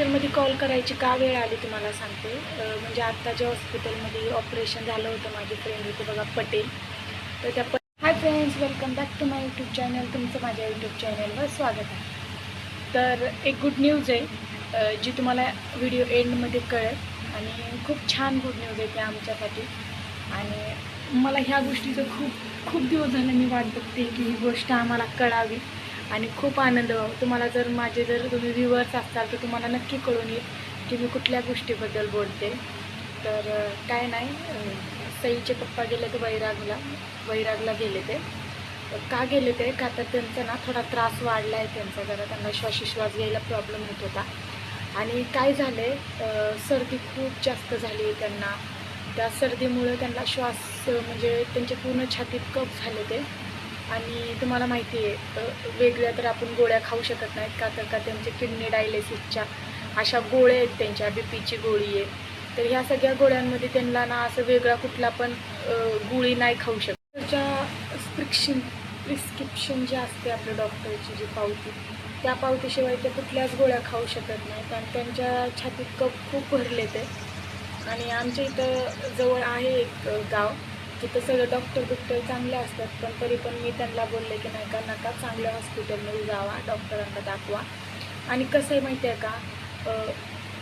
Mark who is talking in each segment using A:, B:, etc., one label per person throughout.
A: हॉस्पिटलमध्ये कॉल करायची का वेळ आली तुम्हाला सांगते. म्हणजे आत्ता जे हॉस्पिटलमध्ये ऑपरेशन झालं होतं माझी फ्रेंड होती बघा पटेल. तर त्या hi friends welcome back to my YouTube channel तुमचं माझ्या यूट्यूब चॅनलवर स्वागत आहे. तर एक गुड न्यूज आहे जी तुम्हाला व्हिडिओ एंडमध्ये कळेल. आणि खूप छान गुड न्यूज आहे त्या आमच्यासाठी. आणि मला ह्या गोष्टीचं खूप खूप दिवस झाले मी वाट बघते की ही गोष्ट आम्हाला कळावी. आणि खूप आनंद. व्हावा तुम्हाला जर माझे जर तुम्ही व्ह्युअर्स असाल तर तुम्हाला नक्की कळून येईल की मी कुठल्या गोष्टीबद्दल बोलते. तर काय नाही सईचे पप्पा गेले ते वैरागला वैरागला गेले ते. का गेले ते? का तर त्यांचा ना थोडा त्रास वाढला आहे त्यांचा जरा त्यांना श्वासोश्वास घ्यायला प्रॉब्लेम होत होता. आणि काय झाले सर्दी खूप जास्त झाली आहे त्यांना. त्या सर्दीमुळे त्यांना श्वास म्हणजे त्यांचे पूर्ण छातीत कफ झाले ते. आणि तुम्हाला माहिती आहे वेगळ्या तर आपण गोळ्या खाऊ शकत नाहीत. का तर का त्यांचे किडनी डायलिसिसच्या अशा गोळ्या आहेत त्यांच्या बी पीची गोळी आहे. तर ह्या सगळ्या गोळ्यांमध्ये त्यांना ना असं वेगळा कुठला पण गोळी नाही खाऊ शकत. ज्या प्रिक्शन प्रिस्क्रिप्शन जे असते आपल्या डॉक्टरची जी पावती त्या पावतीशिवाय ते कुठल्याच गोळ्या खाऊ शकत नाहीत आणि त्यांच्या छातीत कप खूप भरले ते आणि आमच्या इथं जवळ आहे एक गाव तिथं सगळं डॉक्टर बिक्टर चांगले असतात पण तरी पण मी त्यांना बोलले की नाही का नका चांगल्या हॉस्पिटलमध्ये जावा डॉक्टरांना दाखवा. आणि कसं आहे माहिती आहे का?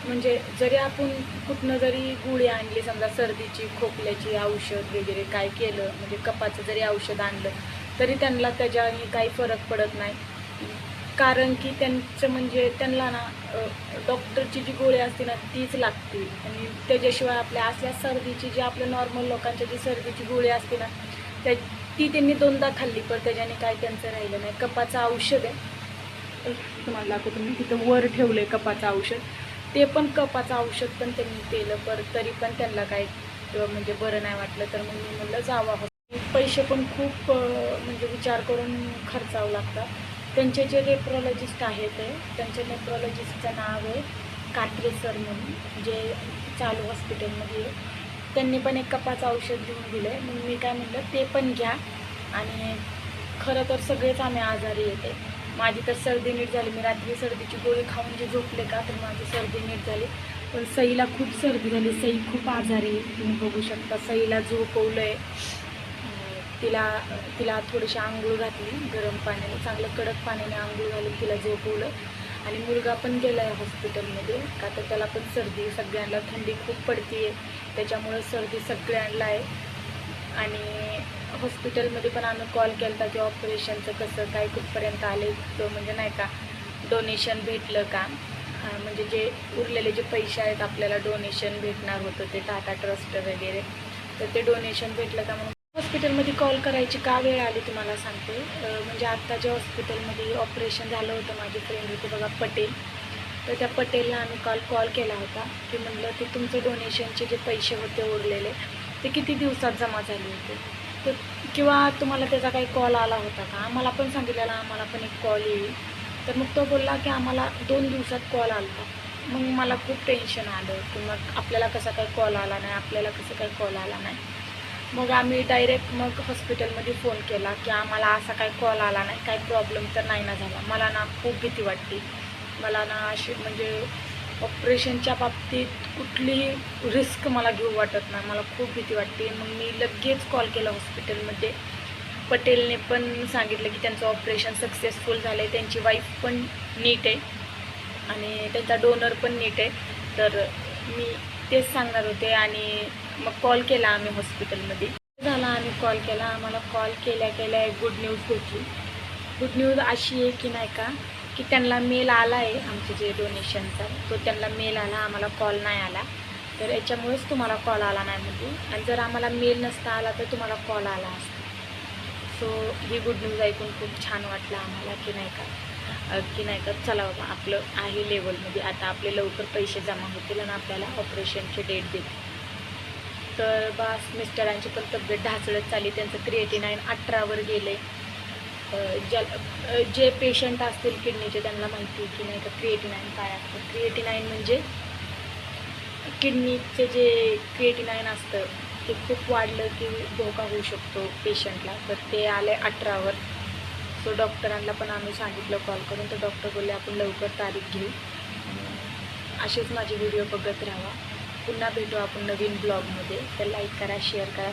A: म्हणजे जरी आपण कुठनं जरी गुळी आणली समजा सर्दीची खोकल्याची औषध वगैरे काय केलं म्हणजे कपाचं जरी औषध आणलं तरी त्यांना त्याच्याने काही फरक पडत नाही. कारण की त्यांचं म्हणजे त्यांना ना डॉक्टरची जी गोळी असते ना तीच लागते आणि त्याच्याशिवाय आपल्या असल्या सर्दीची जी आपल्या नॉर्मल लोकांच्या जी सर्दीची गोळी असते ना त्या ती त्यांनी दोनदा खाल्ली पण त्याच्याने काय त्यांचं राहिलं नाही. कपाचं औषध आहे. तुम्हाला दाखवतो मी तिथं वर ठेवलं आहे कपाचं औषध. ते पण कपाचं औषध पण त्यांनी केलं पर तरी पण त्यांना काय म्हणजे बरं नाही वाटलं. तर मग मी म्हणलं जावा. पैसे पण खूप म्हणजे विचार करून खर्चावं लागतात. त्यांचे जे नेप्रॉलॉजिस्ट आहेत ते त्यांच्या नेप्रॉलॉजिस्टचं नाव आहे कात्रे सर म्हणून जे चालू हॉस्पिटलमध्ये त्यांनी पण एक कपाचं औषध घेऊन दिलं आहे मग मी काय म्हटलं ते पण घ्या. आणि खरं तर सगळेच आम्ही आजारी येते माझी तर सर्दी नीट झाली. मी रात्री सर्दीची गोळी खाऊन जे झोपले का तर माझी सर्दी नीट झाली. पण सईला खूप सर्दी झाली. सई खूप आजारी तुम्ही बघू शकता सईला झोपवलं आहे तिला तिला थोडीशी आंघोळ घातली गरम पाण्याने चांगलं कडक पाण्याने आंघोळ घालून तिला झोपवलं. आणि मुलगा पण गेला आहे हॉस्पिटलमध्ये का तर त्याला पण सर्दी सगळ्यांना थंडी खूप पडते आहे त्याच्यामुळं सर्दी सगळ्यांना आहे. आणि हॉस्पिटलमध्ये पण आम्ही कॉल केला होता की ऑपरेशनचं कसं काय कुठपर्यंत आले तो म्हणजे नाही का डोनेशन भेटलं का? म्हणजे जे उरलेले जे पैसे आहेत आपल्याला डोनेशन भेटणार होतं ते टाटा ट्रस्ट वगैरे. तर ते डोनेशन भेटलं का म्हणून हॉस्पिटलमध्ये कॉल करायची का वेळ आली तुम्हाला सांगते. म्हणजे आत्ता जे हॉस्पिटलमध्ये ऑपरेशन झालं होतं माझी फ्रेंड होती बघा पटेल. तर त्या पटेलला आम्ही कॉल कॉल केला होता. की म्हटलं की तुमचं डोनेशनचे जे पैसे होते उरलेले ते किती दिवसात जमा झाले होते? तर किंवा तुम्हाला त्याचा काही कॉल आला होता का? आम्हाला पण सांगितलेला आम्हाला पण एक कॉल येईल. तर मग तो बोलला की आम्हाला दोन दिवसात कॉल आला होता मग मला खूप टेन्शन आलं की मग आपल्याला कसा काही कॉल आला नाही आपल्याला कसं काही कॉल आला नाही. मग आम्ही डायरेक्ट मग हॉस्पिटलमध्ये फोन केला की आम्हाला असा काही कॉल आला नाही काही प्रॉब्लेम तर नाही ना झाला. मला ना खूप भीती वाटते मला ना अशी म्हणजे ऑपरेशनच्या बाबतीत कुठलीही रिस्क मला घेऊ वाटत नाही. मला खूप भीती वाटते मग मी लगेच कॉल केला हॉस्पिटलमध्ये पटेलने पण सांगितलं की त्यांचं ऑपरेशन सक्सेसफुल झालं आहे त्यांची वाईफ पण नीट आहे आणि त्यांचा डोनर पण नीट आहे. तर मी तेच सांगणार होते आणि मग कॉल केला आम्ही हॉस्पिटलमध्ये झाला आम्ही कॉल केला. आम्हाला कॉल केल्या केल्या एक गुड न्यूज भेटली. गुड न्यूज अशी आहे की नाही का की त्यांना मेल आला आहे आमचे जे डोनेशनचा तो त्यांना मेल आला आम्हाला कॉल नाही आला. तर याच्यामुळेच तुम्हाला कॉल आला नाही म्हणजे आणि जर आम्हाला मेल नसता आला तर तुम्हाला कॉल आला असता. सो ही गुड न्यूज ऐकून खूप छान वाटलं आम्हाला की नाही का? की नाही का चला बाबा आपलं आहे लेवलमध्ये. आता आपले लवकर पैसे जमा होतील आणि आपल्याला ऑपरेशनची डेट देतील. तर बास मिस्टरांची पण तब्येत ढासळत चालली. त्यांचं क्रिएटी नाईन अठरावर गेले ज्या जे पेशंट असतील किडनीचे त्यांना माहिती की नाही का क्रिएटी नाईन काय असतं. क्रिएटी नाईन म्हणजे किडनीचे जे क्रिएटी नाईन असतं ते खूप वाढलं की धोका होऊ शकतो पेशंटला तर ते आले अठरावर. सो डॉक्टरांना पण आम्ही सांगितलं कॉल करून. तर डॉक्टर बोलले आपण लवकर तारीख घेऊ. असेच माझे व्हिडिओ बघत राहा. पुन्हा भेटू आपण नवीन ब्लॉगमध्ये तर लाईक करा शेअर करा